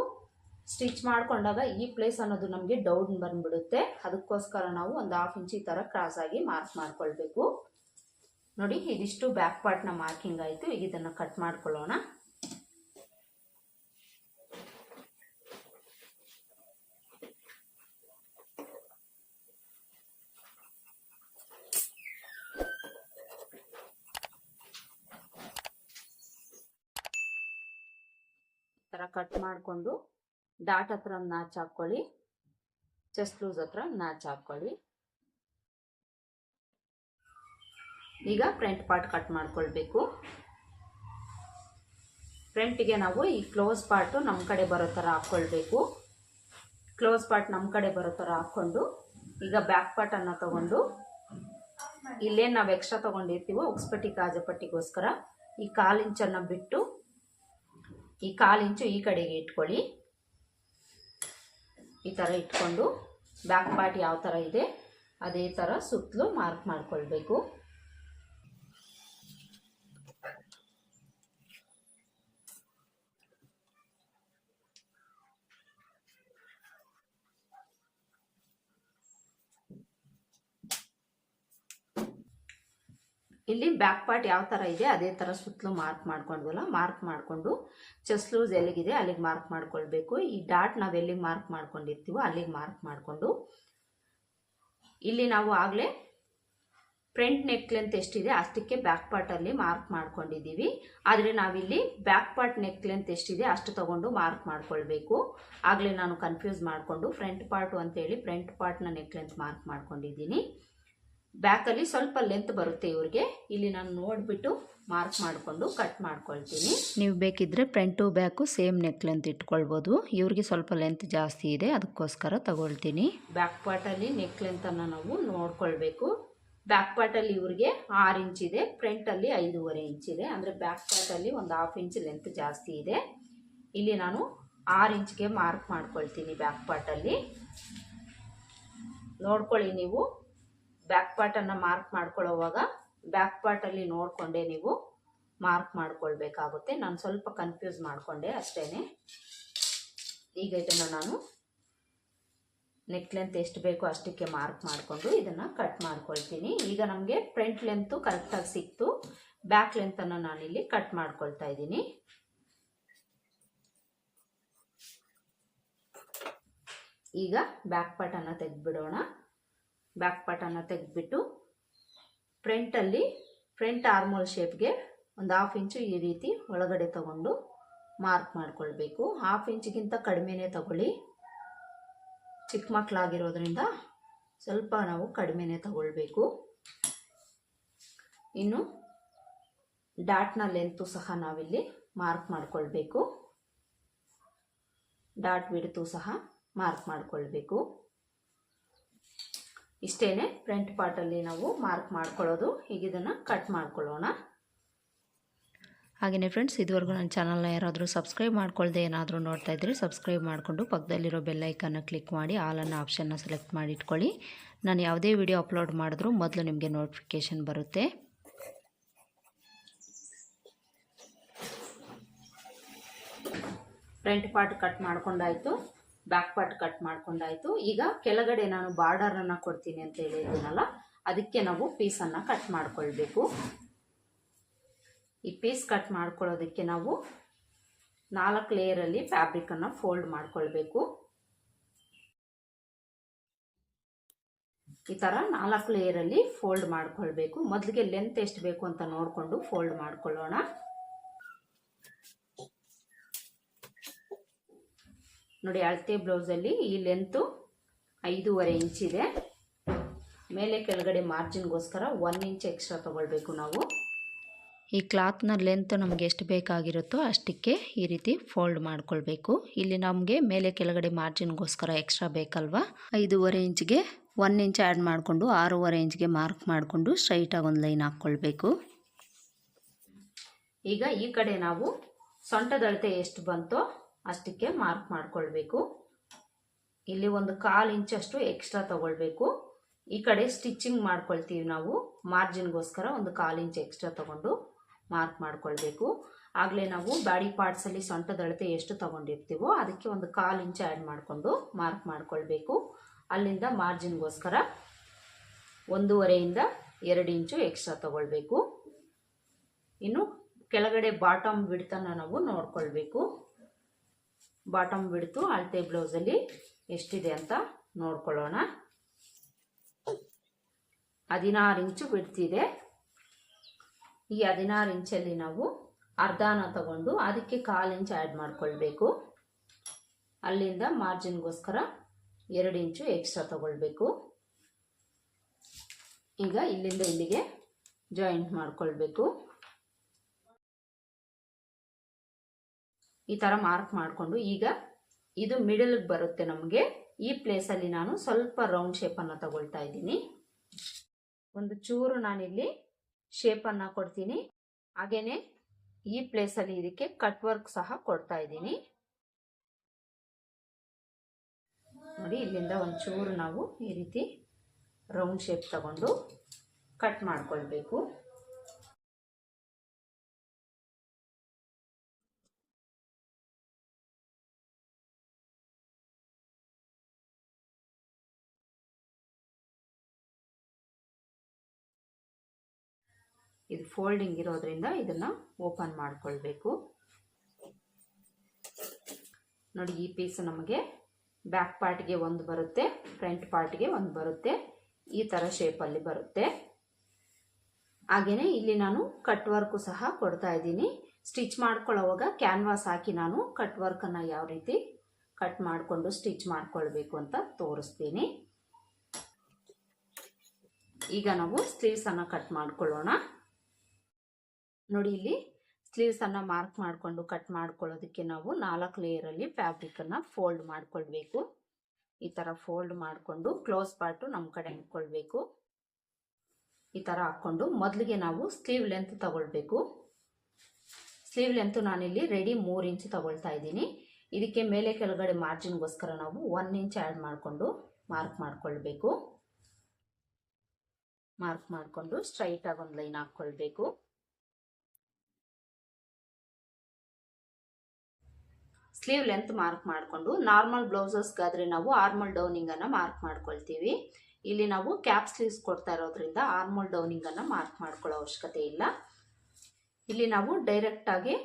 ಸ್ಟಿಚ್ ಮಾಡ್ಕೊಂಡಾಗ ಈ ಪ್ಲೇಸ್ ಅನ್ನೋದು ನಮಗೆ ಡೌನ್ ಬಂದ್ಬಿಡುತ್ತೆ. ಅದಕ್ಕೋಸ್ಕರ ನಾವು ಒಂದು ಹಾಫ್ ಇಂಚ್ ಈ ಥರ ಕ್ರಾಸ್ ಆಗಿ ಮಾರ್ಕ್ ಮಾಡ್ಕೊಳ್ಬೇಕು. ನೋಡಿ, ಇದಿಷ್ಟು ಬ್ಯಾಕ್ ಪಾರ್ಟ್ನ ಮಾರ್ಕಿಂಗ್ ಆಯಿತು. ಈಗ ಇದನ್ನು ಕಟ್ ಮಾಡ್ಕೊಳ್ಳೋಣ ಥರ ಕಟ್ ಮಾಡಿಕೊಂಡು ಡಾಟ್ ಹತ್ರ ನಾಚ್ ಹಾಕ್ಕೊಳ್ಳಿ ಚೆಸ್ಟ್ ಲೂಸ್ ಹತ್ರ ನಾಚ್ ಹಾಕ್ಕೊಳ್ಳಿ ಈಗ ಫ್ರಂಟ್ ಪಾರ್ಟ್ ಕಟ್ ಮಾಡ್ಕೊಳ್ಬೇಕು. ಫ್ರಂಟಿಗೆ ನಾವು ಈ ಕ್ಲೋಸ್ ಪಾರ್ಟು ನಮ್ಮ ಕಡೆ ಬರೋ ಥರ ಹಾಕ್ಕೊಳ್ಬೇಕು ಕ್ಲೋಸ್ ಪಾರ್ಟ್ ನಮ್ಮ ಕಡೆ ಬರೋ ಥರ ಹಾಕ್ಕೊಂಡು ಈಗ ಬ್ಯಾಕ್ ಪಾರ್ಟನ್ನು ತಗೊಂಡು ಇಲ್ಲೇನು ನಾವು ಎಕ್ಸ್ಟ್ರಾ ತೊಗೊಂಡಿರ್ತೀವೋ ಉಕ್ಸ್ಪಟ್ಟಿ, ಕಾಜಪಟ್ಟಿಗೋಸ್ಕರ ಈ ಕಾಲು ಇಂಚನ್ನು ಬಿಟ್ಟು ಈ ಕಾಲು ಇಂಚು ಈ ಕಡೆಗೆ ಇಟ್ಕೊಳ್ಳಿ. ಈ ಥರ ಇಟ್ಕೊಂಡು ಬ್ಯಾಕ್ ಪಾರ್ಟ್ ಯಾವ ಥರ ಇದೆ, ಅದೇ ಥರ ಸುತ್ತಲೂ ಮಾರ್ಕ್ ಮಾಡ್ಕೊಳ್ಬೇಕು. ಇಲ್ಲಿ ಬ್ಯಾಕ್ ಪಾರ್ಟ್ ಯಾವ ಥರ ಇದೆ, ಅದೇ ಥರ ಸುತ್ತಲೂ ಮಾರ್ಕ್ ಮಾಡ್ಕೊಂಡ್ವಲ್ಲ ಮಾರ್ಕ್ ಮಾಡಿಕೊಂಡು ಚೆಸ್ ಲೂಸ್ ಎಲ್ಲಿಗಿದೆ ಅಲ್ಲಿಗೆ ಮಾರ್ಕ್ ಮಾಡ್ಕೊಳ್ಬೇಕು. ಈ ಡಾಟ್ ನಾವು ಎಲ್ಲಿಗೆ ಮಾರ್ಕ್ ಮಾಡ್ಕೊಂಡಿರ್ತೀವೋ ಅಲ್ಲಿಗೆ ಮಾರ್ಕ್ ಮಾಡಿಕೊಂಡು ಇಲ್ಲಿ ನಾವು ಆಗಲೇ ಫ್ರಂಟ್ ನೆಕ್ ಲೆಂತ್ ಎಷ್ಟಿದೆ ಅಷ್ಟಕ್ಕೆ ಬ್ಯಾಕ್ ಪಾರ್ಟಲ್ಲಿ ಮಾರ್ಕ್ ಮಾಡ್ಕೊಂಡಿದ್ದೀವಿ. ಆದರೆ ನಾವಿಲ್ಲಿ ಬ್ಯಾಕ್ ಪಾರ್ಟ್ ನೆಕ್ ಲೆಂತ್ ಎಷ್ಟಿದೆ ಅಷ್ಟು ತಗೊಂಡು ಮಾರ್ಕ್ ಮಾಡ್ಕೊಳ್ಬೇಕು. ಆಗಲೇ ನಾನು ಕನ್ಫ್ಯೂಸ್ ಮಾಡಿಕೊಂಡು ಫ್ರಂಟ್ ಪಾರ್ಟು ಅಂತೇಳಿ ಫ್ರಂಟ್ ಪಾರ್ಟ್ನ ನೆಕ್ ಲೆಂತ್ ಮಾರ್ಕ್ ಮಾಡ್ಕೊಂಡಿದ್ದೀನಿ. ಬ್ಯಾಕಲ್ಲಿ ಸ್ವಲ್ಪ ಲೆಂತ್ ಬರುತ್ತೆ ಇವ್ರಿಗೆ. ಇಲ್ಲಿ ನಾನು ನೋಡಿಬಿಟ್ಟು ಮಾರ್ಕ್ ಮಾಡಿಕೊಂಡು ಕಟ್ ಮಾಡ್ಕೊಳ್ತೀನಿ. ನೀವು ಬೇಕಿದ್ದರೆ front back same neck length ಇಟ್ಕೊಳ್ಬೋದು. ಇವ್ರಿಗೆ ಸ್ವಲ್ಪ ಲೆಂತ್ ಜಾಸ್ತಿ ಇದೆ ಅದಕ್ಕೋಸ್ಕರ ತಗೊಳ್ತೀನಿ. ಬ್ಯಾಕ್ ಪಾರ್ಟಲ್ಲಿ ನೆಕ್ ಲೆಂತನ್ನು ನಾವು ನೋಡ್ಕೊಳ್ಬೇಕು. ಬ್ಯಾಕ್ ಪಾರ್ಟಲ್ಲಿ ಇವ್ರಿಗೆ ಆರು ಇಂಚ್ ಇದೆ ಫ್ರಂಟಲ್ಲಿ ಐದೂವರೆ ಇಂಚ್ ಇದೆ. ಅಂದರೆ ಬ್ಯಾಕ್ ಪಾರ್ಟಲ್ಲಿ ಒಂದು ಹಾಫ್ ಇಂಚ್ ಲೆಂತ್ ಜಾಸ್ತಿ ಇದೆ. ಇಲ್ಲಿ ನಾನು ಆರು ಇಂಚ್ಗೆ ಮಾರ್ಕ್ ಮಾಡ್ಕೊಳ್ತೀನಿ ಬ್ಯಾಕ್ ಪಾರ್ಟಲ್ಲಿ ನೋಡ್ಕೊಳ್ಳಿ ನೀವು. ಬ್ಯಾಕ್ ಪಾರ್ಟನ್ನು ಮಾರ್ಕ್ ಮಾಡ್ಕೊಳ್ಳೋವಾಗ ಬ್ಯಾಕ್ ಪಾರ್ಟಲ್ಲಿ ನೋಡಿಕೊಂಡೆ ನೀವು ಮಾರ್ಕ್ ಮಾಡ್ಕೊಳ್ಬೇಕಾಗುತ್ತೆ. ನಾನು ಸ್ವಲ್ಪ ಕನ್ಫ್ಯೂಸ್ ಮಾಡಿಕೊಂಡೆ ಅಷ್ಟೇ ಈಗ ಇದನ್ನು ನಾನು ನೆಕ್ ಲೆಂತ್ ಎಷ್ಟು ಬೇಕೋ ಅಷ್ಟಕ್ಕೆ ಮಾರ್ಕ್ ಮಾಡಿಕೊಂಡು ಇದನ್ನು ಕಟ್ ಮಾಡ್ಕೊಳ್ತೀನಿ. ಈಗ ನಮಗೆ ಫ್ರಂಟ್ ಲೆಂತು ಕರೆಕ್ಟಾಗಿ ಸಿಕ್ತು. ಬ್ಯಾಕ್ ಲೆಂತನ್ನು ನಾನಿಲ್ಲಿ ಕಟ್ ಮಾಡ್ಕೊಳ್ತಾ ಇದ್ದೀನಿ. ಈಗ ಬ್ಯಾಕ್ ಪಾರ್ಟನ್ನು ತೆಗೆದ್ಬಿಡೋಣ. ಬ್ಯಾಕ್ ಪಾರ್ಟನ್ನು ತೆಗೆದ್ಬಿಟ್ಟು ಫ್ರಂಟಲ್ಲಿ ಫ್ರಂಟ್ ಆರ್ಮೋಲ್ ಶೇಪ್ಗೆ ಒಂದು ಹಾಫ್ ಇಂಚು ಈ ರೀತಿ ಒಳಗಡೆ ತಗೊಂಡು ಮಾರ್ಕ್ ಮಾಡಿಕೊಳ್ಬೇಕು. ಹಾಫ್ ಇಂಚಿಗಿಂತ ಕಡಿಮೆನೇ ತಗೊಳ್ಳಿ. ಚಿಕ್ಕ ಮಕ್ಕಳಾಗಿರೋದ್ರಿಂದ ಸ್ವಲ್ಪ ನಾವು ಕಡಿಮೆನೇ ತಗೊಳ್ಬೇಕು. ಇನ್ನು ಡಾಟ್ನ ಲೆಂತು ಸಹ ನಾವಿಲ್ಲಿ ಮಾರ್ಕ್ ಮಾಡಿಕೊಳ್ಬೇಕು. ಡಾಟ್ ಬಿಡ್ತು ಸಹ ಮಾರ್ಕ್ ಮಾಡ್ಕೊಳ್ಬೇಕು. ಇಷ್ಟೇನೆ ಫ್ರಂಟ್ ಪಾರ್ಟಲ್ಲಿ ನಾವು ಮಾರ್ಕ್ ಮಾಡ್ಕೊಳ್ಳೋದು. ಈಗ ಇದನ್ನು ಕಟ್ ಮಾಡ್ಕೊಳ್ಳೋಣ. ಹಾಗೆಯೇ ಫ್ರೆಂಡ್ಸ್ ಇದುವರೆಗೂ ನನ್ನ ಚಾನಲ್ನ ಯಾರಾದರೂ ಸಬ್ಸ್ಕ್ರೈಬ್ ಮಾಡ್ಕೊಳ್ಳದೆ ಏನಾದರೂ ನೋಡ್ತಾ ಇದ್ದರೆ ಸಬ್ಸ್ಕ್ರೈಬ್ ಮಾಡಿಕೊಂಡು ಪಕ್ಕದಲ್ಲಿರೋ ಬೆಲ್ಲೈಕನ್ನು ಕ್ಲಿಕ್ ಮಾಡಿ ಆಲನ್ನು ಆಪ್ಷನ್ನ ಸೆಲೆಕ್ಟ್ ಮಾಡಿ ಇಟ್ಕೊಳ್ಳಿ. ನಾನು ಯಾವುದೇ ವಿಡಿಯೋ ಅಪ್ಲೋಡ್ ಮಾಡಿದ್ರೂ ಮೊದಲು ನಿಮಗೆ ನೋಟಿಫಿಕೇಷನ್ ಬರುತ್ತೆ. ಫ್ರಂಟ್ ಪಾರ್ಟ್ ಕಟ್ ಮಾಡ್ಕೊಂಡಾಯ್ತು. ಬ್ಯಾಕ್ ಪಾರ್ಟ್ ಕಟ್ ಮಾಡ್ಕೊಂಡಾಯ್ತು. ಈಗ ಕೆಳಗಡೆ ನಾನು ಬಾರ್ಡರನ್ನು ಕೊಡ್ತೀನಿ ಅಂತ ಹೇಳಿದ್ದೀನಲ್ಲ, ಅದಕ್ಕೆ ನಾವು ಪೀಸನ್ನು ಕಟ್ ಮಾಡ್ಕೊಳ್ಬೇಕು. ಈ ಪೀಸ್ ಕಟ್ ಮಾಡ್ಕೊಳ್ಳೋದಕ್ಕೆ ನಾವು ನಾಲ್ಕು ಲೇಯರಲ್ಲಿ ಫ್ಯಾಬ್ರಿಕನ್ನು ಫೋಲ್ಡ್ ಮಾಡ್ಕೊಳ್ಬೇಕು. ಈ ಥರ ನಾಲ್ಕು ಲೇಯರಲ್ಲಿ ಫೋಲ್ಡ್ ಮಾಡ್ಕೊಳ್ಬೇಕು. ಮೊದಲಿಗೆ ಲೆಂತ್ ಎಷ್ಟು ಬೇಕು ಅಂತ ನೋಡಿಕೊಂಡು ಫೋಲ್ಡ್ ಮಾಡ್ಕೊಳ್ಳೋಣ. ನೋಡಿ, ಅಳತೆ ಬ್ಲೌಸಲ್ಲಿ ಈ ಲೆಂತು ಐದೂವರೆ ಇಂಚ್ ಇದೆ. ಮೇಲೆ ಕೆಳಗಡೆ ಮಾರ್ಜಿನ್ಗೋಸ್ಕರ ಒನ್ ಇಂಚ್ ಎಕ್ಸ್ಟ್ರಾ ತೊಗೊಳ್ಬೇಕು ನಾವು. ಈ ಕ್ಲಾತ್ನ ಲೆಂತ್ ನಮಗೆ ಎಷ್ಟು ಬೇಕಾಗಿರುತ್ತೋ ಅಷ್ಟಕ್ಕೆ ಈ ರೀತಿ ಫೋಲ್ಡ್ ಮಾಡ್ಕೊಳ್ಬೇಕು. ಇಲ್ಲಿ ನಮಗೆ ಮೇಲೆ ಕೆಳಗಡೆ ಮಾರ್ಜಿನ್ಗೋಸ್ಕರ ಎಕ್ಸ್ಟ್ರಾ ಬೇಕಲ್ವಾ? ಐದೂವರೆ ಇಂಚ್ಗೆ ಒನ್ ಇಂಚ್ ಆ್ಯಡ್ ಮಾಡಿಕೊಂಡು ಆರೂವರೆ ಇಂಚ್ಗೆ ಮಾರ್ಕ್ ಮಾಡಿಕೊಂಡು ಸ್ಟ್ರೈಟಾಗಿ ಒಂದು ಲೈನ್ ಹಾಕ್ಕೊಳ್ಬೇಕು. ಈಗ ಈ ಕಡೆ ನಾವು ಸೊಂಟದಳತೆ ಎಷ್ಟು ಬಂತೋ ಅಷ್ಟಕ್ಕೆ ಮಾರ್ಕ್ ಮಾಡ್ಕೊಳ್ಬೇಕು. ಇಲ್ಲಿ ಒಂದು ಕಾಲು ಇಂಚಷ್ಟು ಎಕ್ಸ್ಟ್ರಾ ತಗೊಳ್ಬೇಕು. ಈ ಕಡೆ ಸ್ಟಿಚ್ಚಿಂಗ್ ಮಾಡ್ಕೊಳ್ತೀವಿ ನಾವು. ಮಾರ್ಜಿನ್ಗೋಸ್ಕರ ಒಂದು ಕಾಲು ಇಂಚ್ ಎಕ್ಸ್ಟ್ರಾ ತಗೊಂಡು ಮಾರ್ಕ್ ಮಾಡ್ಕೊಳ್ಬೇಕು. ಆಗಲೇ ನಾವು ಬಾಡಿ ಪಾರ್ಟ್ಸಲ್ಲಿ ಸೊಂಟದಳತೆ ಎಷ್ಟು ತಗೊಂಡಿರ್ತೀವೋ ಅದಕ್ಕೆ ಒಂದು ಕಾಲು ಇಂಚ್ ಆ್ಯಡ್ ಮಾಡಿಕೊಂಡು ಮಾರ್ಕ್ ಮಾಡ್ಕೊಳ್ಬೇಕು. ಅಲ್ಲಿಂದ ಮಾರ್ಜಿನ್ಗೋಸ್ಕರ ಒಂದೂವರೆಯಿಂದ ಎರಡು ಇಂಚು ಎಕ್ಸ್ಟ್ರಾ ತಗೊಳ್ಬೇಕು. ಇನ್ನು ಕೆಳಗಡೆ ಬಾಟಮ್ ಬಿಡ್ತನ ನಾವು ನೋಡ್ಕೊಳ್ಬೇಕು. ಬಾಟಮ್ ಬಿಡ್ತು, ಅಳತೆ ಬ್ಲೌಸಲ್ಲಿ ಎಷ್ಟಿದೆ ಅಂತ ನೋಡ್ಕೊಳ್ಳೋಣ. ಹದಿನಾರು ಇಂಚು ಬಿಡ್ತಿದೆ. ಈ ಹದಿನಾರು ಇಂಚಲ್ಲಿ ನಾವು ಅರ್ಧನ ತಗೊಂಡು ಅದಕ್ಕೆ ಕಾಲು ಇಂಚು ಆ್ಯಡ್ ಮಾಡ್ಕೊಳ್ಬೇಕು. ಅಲ್ಲಿಂದ ಮಾರ್ಜಿನ್ಗೋಸ್ಕರ ಎರಡು ಇಂಚು ಎಕ್ಸ್ಟ್ರಾ ತಗೊಳ್ಬೇಕು. ಈಗ ಇಲ್ಲಿಂದ ಇಲ್ಲಿಗೆ ಜಾಯಿಂಟ್ ಮಾಡ್ಕೊಳ್ಬೇಕು. ಈ ಥರ ಮಾರ್ಕ್ ಮಾಡಿಕೊಂಡು ಈಗ ಇದು ಮಿಡಲ್ಗೆ ಬರುತ್ತೆ ನಮಗೆ. ಈ ಪ್ಲೇಸಲ್ಲಿ ನಾನು ಸ್ವಲ್ಪ ರೌಂಡ್ ಶೇಪನ್ನು ತಗೊಳ್ತಾ ಇದ್ದೀನಿ. ಒಂದು ಚೂರು ನಾನಿಲ್ಲಿ ಶೇಪನ್ನು ಕೊಡ್ತೀನಿ. ಹಾಗೇನೆ ಈ ಪ್ಲೇಸಲ್ಲಿ ಇದಕ್ಕೆ ಕಟ್ ವರ್ಕ್ ಸಹ ಕೊಡ್ತಾ ಇದ್ದೀನಿ. ನೋಡಿ, ಇಲ್ಲಿಂದ ಒಂದು ಚೂರು ನಾವು ಈ ರೀತಿ ರೌಂಡ್ ಶೇಪ್ ತಗೊಂಡು ಕಟ್ ಮಾಡ್ಕೊಳ್ಬೇಕು. ಇದು ಫೋಲ್ಡಿಂಗ್ ಇರೋದ್ರಿಂದ ಇದನ್ನು ಓಪನ್ ಮಾಡಿಕೊಳ್ಬೇಕು. ನೋಡಿ, ಈ ಪೀಸ್ ನಮಗೆ ಬ್ಯಾಕ್ ಪಾರ್ಟ್ಗೆ ಒಂದು ಬರುತ್ತೆ ಫ್ರಂಟ್ ಪಾರ್ಟ್ಗೆ ಒಂದು ಬರುತ್ತೆ, ಈ ಥರ ಶೇಪಲ್ಲಿ ಬರುತ್ತೆ. ಹಾಗೆಯೇ ಇಲ್ಲಿ ನಾನು ಕಟ್ ವರ್ಕು ಸಹ ಕೊಡ್ತಾ ಇದ್ದೀನಿ. ಸ್ಟಿಚ್ ಮಾಡ್ಕೊಳ್ಳೋವಾಗ ಕ್ಯಾನ್ವಾಸ್ ಹಾಕಿ ನಾನು ಕಟ್ ವರ್ಕನ್ನು ಯಾವ ರೀತಿ ಕಟ್ ಮಾಡಿಕೊಂಡು ಸ್ಟಿಚ್ ಮಾಡ್ಕೊಳ್ಬೇಕು ಅಂತ ತೋರಿಸ್ತೀನಿ. ಈಗ ನಾವು ಸ್ಲೀವ್ಸನ್ನು ಕಟ್ ಮಾಡ್ಕೊಳ್ಳೋಣ. ನೋಡಿ ಇಲ್ಲಿ ಸ್ಲೀವ್ಸನ್ನು ಮಾರ್ಕ್ ಮಾಡಿಕೊಂಡು ಕಟ್ ಮಾಡ್ಕೊಳ್ಳೋದಕ್ಕೆ ನಾವು ನಾಲ್ಕು ಲೇಯರಲ್ಲಿ ಫ್ಯಾಬ್ರಿಕನ್ನು ಫೋಲ್ಡ್ ಮಾಡ್ಕೊಳ್ಬೇಕು. ಈ ಥರ ಫೋಲ್ಡ್ ಮಾಡಿಕೊಂಡು ಕ್ಲೋಸ್ ಪಾರ್ಟು ನಮ್ಮ ಕಡೆ ಇಟ್ಕೊಳ್ಬೇಕು. ಈ ಥರ ಹಾಕ್ಕೊಂಡು ಮೊದಲಿಗೆ ನಾವು ಸ್ಲೀವ್ ಲೆಂತ್ ತಗೊಳ್ಬೇಕು. ಸ್ಲೀವ್ ಲೆಂತ್ ನಾನಿಲ್ಲಿ ರೆಡಿ ಮೂರು ಇಂಚ್ ತಗೊಳ್ತಾ ಇದ್ದೀನಿ. ಇದಕ್ಕೆ ಮೇಲೆ ಕೆಳಗಡೆ ಮಾರ್ಜಿನ್ಗೋಸ್ಕರ ನಾವು ಒನ್ ಇಂಚ್ ಆ್ಯಡ್ ಮಾಡಿಕೊಂಡು ಮಾರ್ಕ್ ಮಾಡ್ಕೊಳ್ಬೇಕು. ಮಾರ್ಕ್ ಮಾಡಿಕೊಂಡು ಸ್ಟ್ರೈಟಾಗಿ ಒಂದು ಲೈನ್ ಹಾಕ್ಕೊಳ್ಬೇಕು. ಸ್ಲೀವ್ ಲೆಂತ್ ಮಾರ್ಕ್ ಮಾಡಿಕೊಂಡು ನಾರ್ಮಲ್ ಬ್ಲೌಸಸ್ಗಾದರೆ ನಾವು ಆರ್ಮಲ್ ಡೌನಿಂಗನ್ನು ಮಾರ್ಕ್ ಮಾಡ್ಕೊಳ್ತೀವಿ. ಇಲ್ಲಿ ನಾವು ಕ್ಯಾಪ್ ಸ್ಲೀವ್ಸ್ ಕೊಡ್ತಾ ಇರೋದ್ರಿಂದ ಆರ್ಮಲ್ ಡೌನಿಂಗನ್ನು ಮಾರ್ಕ್ ಮಾಡ್ಕೊಳ್ಳೋ ಅವಶ್ಯಕತೆ ಇಲ್ಲ. ಇಲ್ಲಿ ನಾವು ಡೈರೆಕ್ಟಾಗಿ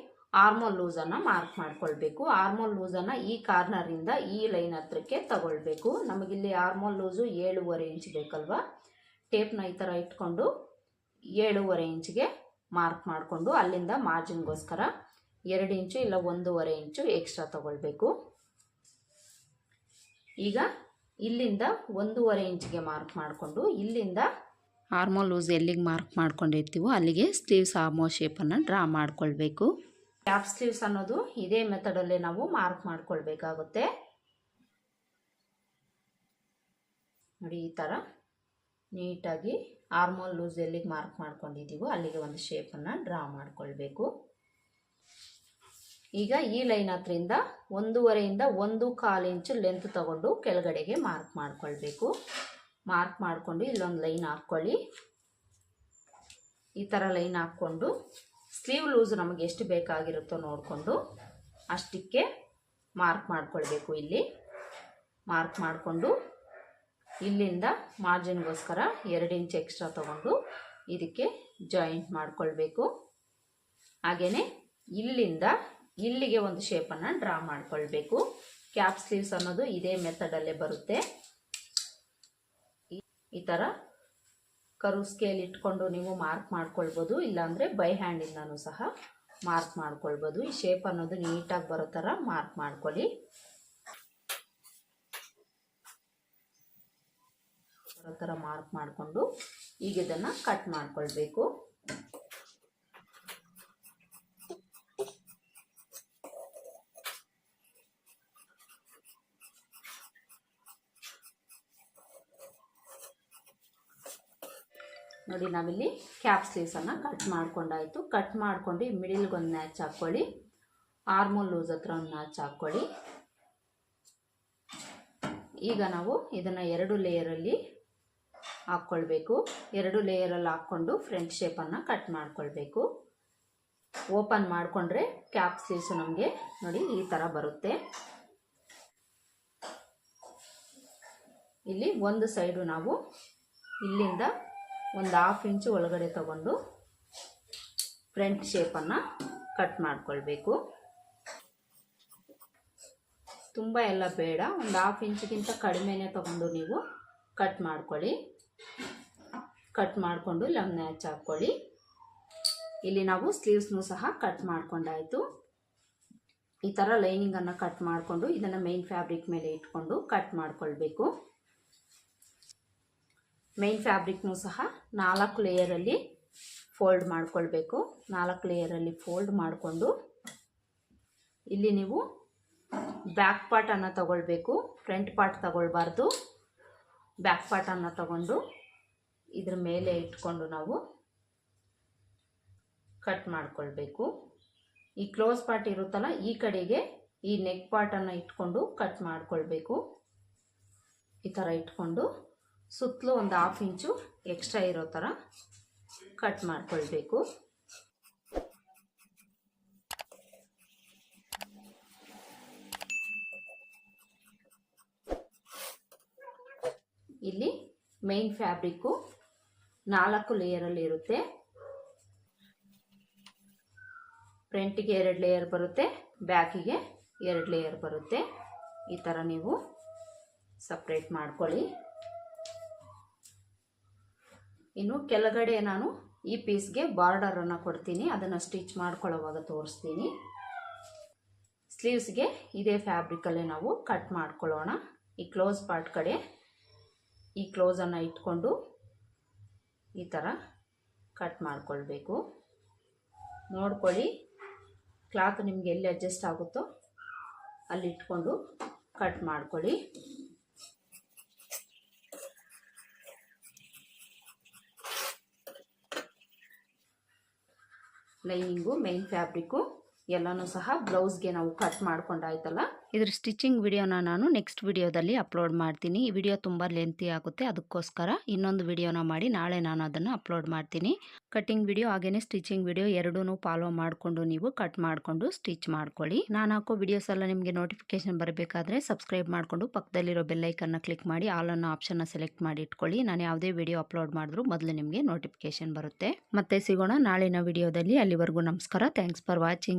ಆರ್ಮೋಲ್ ಲೂಸನ್ನು ಮಾರ್ಕ್ ಮಾಡ್ಕೊಳ್ಬೇಕು. ಆರ್ಮೋಲ್ ಲೂಸನ್ನು ಈ ಕಾರ್ನರಿಂದ ಈ ಲೈನ್ ಹತ್ರಕ್ಕೆ ತಗೊಳ್ಬೇಕು. ನಮಗಿಲ್ಲಿ ಆರ್ಮೋಲ್ ಲೂಸು ಏಳುವರೆ ಇಂಚ್ ಬೇಕಲ್ವಾ? ಟೇಪ್ನ ಈ ಥರ ಇಟ್ಕೊಂಡು ಏಳುವರೆ ಇಂಚ್ಗೆ ಮಾರ್ಕ್ ಮಾಡಿಕೊಂಡು ಅಲ್ಲಿಂದ ಮಾರ್ಜಿನ್ಗೋಸ್ಕರ ಎರಡು ಇಂಚು ಇಲ್ಲ ಒಂದೂವರೆ ಇಂಚು ಎಕ್ಸ್ಟ್ರಾ ತಗೊಳ್ಬೇಕು. ಈಗ ಇಲ್ಲಿಂದ ಒಂದೂವರೆ ಇಂಚಿಗೆ ಮಾರ್ಕ್ ಮಾಡಿಕೊಂಡು ಇಲ್ಲಿಂದ ಆರ್ಮೋ ಲೂಸ್ ಎಲ್ಲಿಗೆ ಮಾರ್ಕ್ ಮಾಡ್ಕೊಂಡಿರ್ತೀವೋ ಅಲ್ಲಿಗೆ ಸ್ಲೀವ್ಸ್ ಆರ್ಮೋ ಶೇಪನ್ನು ಡ್ರಾ ಮಾಡಿಕೊಳ್ಬೇಕು. ಕ್ಯಾಪ್ ಸ್ಲೀವ್ಸ್ ಅನ್ನೋದು ಇದೇ ಮೆಥಡಲ್ಲೇ ನಾವು ಮಾರ್ಕ್ ಮಾಡ್ಕೊಳ್ಬೇಕಾಗುತ್ತೆ. ನೋಡಿ ಈ ಥರ ನೀಟಾಗಿ ಆರ್ಮೋಲ್ ಲೂಸ್ ಎಲ್ಲಿಗೆ ಮಾರ್ಕ್ ಮಾಡ್ಕೊಂಡಿದ್ದೀವೋ ಅಲ್ಲಿಗೆ ಒಂದು ಶೇಪನ್ನು ಡ್ರಾ ಮಾಡ್ಕೊಳ್ಬೇಕು. ಈಗ ಈ ಲೈನ್ ಹತ್ರಿಂದ ಒಂದೂವರೆಯಿಂದ ಒಂದು ಕಾಲು ಇಂಚು ಲೆಂತ್ ತಗೊಂಡು ಕೆಳಗಡೆಗೆ ಮಾರ್ಕ್ ಮಾಡ್ಕೊಳ್ಬೇಕು. ಮಾರ್ಕ್ ಮಾಡಿಕೊಂಡು ಇಲ್ಲೊಂದು ಲೈನ್ ಹಾಕ್ಕೊಳ್ಳಿ. ಈ ಥರ ಲೈನ್ ಹಾಕ್ಕೊಂಡು ಸ್ಲೀವ್ ಲೂಸ್ ನಮಗೆ ಎಷ್ಟು ಬೇಕಾಗಿರುತ್ತೋ ನೋಡಿಕೊಂಡು ಅಷ್ಟಕ್ಕೆ ಮಾರ್ಕ್ ಮಾಡ್ಕೊಳ್ಬೇಕು ಇಲ್ಲಿ. ಮಾರ್ಕ್ ಮಾಡಿಕೊಂಡು ಇಲ್ಲಿಂದ ಮಾರ್ಜಿನ್ಗೋಸ್ಕರ ಎರಡು ಇಂಚ್ ಎಕ್ಸ್ಟ್ರಾ ತಗೊಂಡು ಇದಕ್ಕೆ ಜಾಯಿಂಟ್ ಮಾಡಿಕೊಳ್ಬೇಕು. ಹಾಗೆಯೇ ಇಲ್ಲಿಂದ ಇಲ್ಲಿಗೆ ಒಂದು ಶೇಪನ್ನು ಡ್ರಾ ಮಾಡಿಕೊಳ್ಬೇಕು. ಕ್ಯಾಪ್ ಸ್ಲೀವ್ಸ್ ಅನ್ನೋದು ಇದೇ ಮೆಥಡಲ್ಲೇ ಬರುತ್ತೆ. ಈ- ಥರ ಕರು ಸ್ಕೇಲ್ ಇಟ್ಕೊಂಡು ನೀವು ಮಾರ್ಕ್ ಮಾಡ್ಕೊಳ್ಬೋದು, ಇಲ್ಲಾಂದರೆ ಬೈ ಹ್ಯಾಂಡಿಂದನೂ ಸಹ ಮಾರ್ಕ್ ಮಾಡ್ಕೊಳ್ಬೋದು. ಈ ಶೇಪ್ ಅನ್ನೋದು ನೀಟಾಗಿ ಬರೋ ಥರ ಮಾರ್ಕ್ ಮಾಡ್ಕೊಳ್ಳಿ. ಬರೋ ಥರ ಮಾರ್ಕ್ ಮಾಡಿಕೊಂಡು ಈಗ ಇದನ್ನು ಕಟ್ ಮಾಡ್ಕೊಳ್ಬೇಕು. ನೋಡಿ, ನಾವಿಲ್ಲಿ ಕ್ಯಾಪ್ ಸ್ಲೀವ್ಸನ್ನು ಕಟ್ ಮಾಡ್ಕೊಂಡಾಯಿತು. ಕಟ್ ಮಾಡ್ಕೊಂಡು ಮಿಡಿಲ್ಗೆ ಒಂದು ನ್ಯಾಚ್ ಹಾಕ್ಕೊಳ್ಳಿ ಆರ್ಮೋಲ್ ಲೂಸ್ ಹತ್ರ ಒಂದು ನ್ಯಾಚ್ ಹಾಕ್ಕೊಳ್ಳಿ ಈಗ ನಾವು ಇದನ್ನು ಎರಡು ಲೇಯರಲ್ಲಿ ಹಾಕ್ಕೊಳ್ಬೇಕು ಎರಡು ಲೇಯರಲ್ಲಿ ಹಾಕ್ಕೊಂಡು ಫ್ರಂಟ್ ಶೇಪನ್ನು ಕಟ್ ಮಾಡ್ಕೊಳ್ಬೇಕು. ಓಪನ್ ಮಾಡಿಕೊಂಡ್ರೆ ಕ್ಯಾಪ್ ಸ್ಲೀವ್ಸು ನಮಗೆ ನೋಡಿ ಈ ಥರ ಬರುತ್ತೆ. ಇಲ್ಲಿ ಒಂದು ಸೈಡು ನಾವು ಇಲ್ಲಿಂದ ಒಂದು ಹಾಫ್ ಇಂಚು ಒಳಗಡೆ ತಗೊಂಡು ಫ್ರಂಟ್ ಶೇಪನ್ನು ಕಟ್ ಮಾಡಿಕೊಳ್ಬೇಕು. ತುಂಬ ಎಲ್ಲ ಬೇಡ. ಒಂದು ಹಾಫ್ ಇಂಚಿಗಿಂತ ಕಡಿಮೆನೇ ತಗೊಂಡು ನೀವು ಕಟ್ ಮಾಡ್ಕೊಳ್ಳಿ. ಕಟ್ ಮಾಡಿಕೊಂಡು ಲಮ್ ನ್ಯಾಚ್ ಹಾಕ್ಕೊಳ್ಳಿ. ಇಲ್ಲಿ ನಾವು ಸ್ಲೀವ್ಸ್ನೂ ಸಹ ಕಟ್ ಮಾಡಿಕೊಂಡಾಯಿತು. ಈ ಥರ ಲೈನಿಂಗನ್ನು ಕಟ್ ಮಾಡಿಕೊಂಡು ಇದನ್ನು ಮೇನ್ ಫ್ಯಾಬ್ರಿಕ್ ಮೇಲೆ ಇಟ್ಕೊಂಡು ಕಟ್ ಮಾಡ್ಕೊಳ್ಬೇಕು. ಮೇನ್ ಫ್ಯಾಬ್ರಿಕ್ನೂ ಸಹ ನಾಲ್ಕು ಲೇಯರಲ್ಲಿ ಫೋಲ್ಡ್ ಮಾಡ್ಕೊಳ್ಬೇಕು. ನಾಲ್ಕು ಲೇಯರಲ್ಲಿ ಫೋಲ್ಡ್ ಮಾಡಿಕೊಂಡು ಇಲ್ಲಿ ನೀವು ಬ್ಯಾಕ್ ಪಾರ್ಟನ್ನು ತಗೊಳ್ಬೇಕು. ಫ್ರಂಟ್ ಪಾರ್ಟ್ ತಗೊಳ್ಬಾರ್ದು. ಬ್ಯಾಕ್ ಪಾರ್ಟನ್ನು ತಗೊಂಡು ಇದ್ರ ಮೇಲೆ ಇಟ್ಕೊಂಡು ನಾವು ಕಟ್ ಮಾಡಿಕೊಳ್ಬೇಕು. ಈ ಕ್ಲೋಸ್ ಪಾರ್ಟ್ ಇರುತ್ತಲ್ಲ, ಈ ಕಡೆಗೆ ಈ ನೆಕ್ ಪಾರ್ಟನ್ನು ಇಟ್ಕೊಂಡು ಕಟ್ ಮಾಡಿಕೊಳ್ಬೇಕು. ಈ ಥರ ಇಟ್ಕೊಂಡು ಸುತ್ತಲೂ ಒಂದು ಹಾಫ್ ಇಂಚು ಎಕ್ಸ್ಟ್ರಾ ಇರೋ ಥರ ಕಟ್ ಮಾಡ್ಕೊಳ್ಬೇಕು. ಇಲ್ಲಿ ಮೇನ್ ಫ್ಯಾಬ್ರಿಕ್ಕು ನಾಲ್ಕು ಲೇಯರಲ್ಲಿ ಇರುತ್ತೆ. ಫ್ರಂಟಿಗೆ ಎರಡು ಲೇಯರ್ ಬರುತ್ತೆ ಬ್ಯಾಕಿಗೆ ಎರಡು ಲೇಯರ್ ಬರುತ್ತೆ. ಈ ಥರ ನೀವು ಸಪ್ರೇಟ್ ಮಾಡ್ಕೊಳ್ಳಿ. ಇನ್ನು ಕೆಳಗಡೆ ನಾನು ಈ ಪೀಸ್ಗೆ ಬಾರ್ಡರನ್ನು ಕೊಡ್ತೀನಿ. ಅದನ್ನು ಸ್ಟಿಚ್ ಮಾಡ್ಕೊಳ್ಳೋವಾಗ ತೋರಿಸ್ತೀನಿ. ಸ್ಲೀವ್ಸ್ಗೆ ಇದೇ ಫ್ಯಾಬ್ರಿಕಲ್ಲೇ ನಾವು ಕಟ್ ಮಾಡ್ಕೊಳ್ಳೋಣ. ಈ ಕ್ಲೋಸ್ ಪಾರ್ಟ್ ಕಡೆ ಈ ಕ್ಲೋಸನ್ನು ಇಟ್ಕೊಂಡು ಈ ಥರ ಕಟ್ ಮಾಡ್ಕೊಳ್ಬೇಕು. ನೋಡ್ಕೊಳ್ಳಿ, ಕ್ಲಾತ್ ನಿಮಗೆ ಎಲ್ಲಿ ಅಡ್ಜಸ್ಟ್ ಆಗುತ್ತೋ ಅಲ್ಲಿ ಇಟ್ಕೊಂಡು ಕಟ್ ಮಾಡ್ಕೊಳ್ಳಿ. ಲೈನಿಂಗು ಮೇನ್ ಫ್ಯಾಬ್ರಿಕ್ಕು ಎಲ್ಲನೂ ಸಹ ಬ್ಲೌಸ್ಗೆ ನಾವು ಕಟ್ ಮಾಡ್ಕೊಂಡಾಯ್ತಲ್ಲ ಇದ್ರ ಸ್ಟಿಚಿಂಗ್ ವಿಡಿಯೋನ ನಾನು ನೆಕ್ಸ್ಟ್ ವಿಡಿಯೋದಲ್ಲಿ ಅಪ್ಲೋಡ್ ಮಾಡ್ತೀನಿ. ಈ ವಿಡಿಯೋ ತುಂಬ ಲೆಂತಿ ಆಗುತ್ತೆ. ಅದಕ್ಕೋಸ್ಕರ ಇನ್ನೊಂದು ವಿಡಿಯೋನ ಮಾಡಿ ನಾಳೆ ನಾನು ಅದನ್ನು ಅಪ್ಲೋಡ್ ಮಾಡ್ತೀನಿ. ಕಟಿಂಗ್ ವಿಡಿಯೋ ಹಾಗೇನೆ ಸ್ಟಿಚಿಂಗ್ ವಿಡಿಯೋ ಎರಡೂ ಫಾಲೋ ಮಾಡಿಕೊಂಡು ನೀವು ಕಟ್ ಮಾಡಿಕೊಂಡು ಸ್ಟಿಚ್ ಮಾಡ್ಕೊಳ್ಳಿ. ನಾನು ಹಾಕೋ ವಿಡಿಯೋಸ್ ಎಲ್ಲ ನಿಮಗೆ ನೋಟಿಫಿಕೇಶನ್ ಬರಬೇಕಾದ್ರೆ ಸಬ್ಸ್ಕ್ರೈಬ್ ಮಾಡಿಕೊಂಡು ಪಕ್ಕದಲ್ಲಿರೋ ಬೆಲ್ಲೈಕನ್ನ ಕ್ಲಿಕ್ ಮಾಡಿ ಆಲ್ ಅನ್ನೋ ಆಪ್ಷನ್ನ ಸೆಲೆಕ್ಟ್ ಮಾಡಿ ಇಟ್ಕೊಳ್ಳಿ. ನಾನು ಯಾವುದೇ ವಿಡಿಯೋ ಅಪ್ಲೋಡ್ ಮಾಡಿದ್ರು ಮೊದಲು ನಿಮಗೆ ನೋಟಿಫಿಕೇಶನ್ ಬರುತ್ತೆ. ಮತ್ತೆ ಸಿಗೋಣ ನಾಳಿನ ವಿಡಿಯೋದಲ್ಲಿ. ಅಲ್ಲಿವರೆಗೂ ನಮಸ್ಕಾರ. Thanks for watching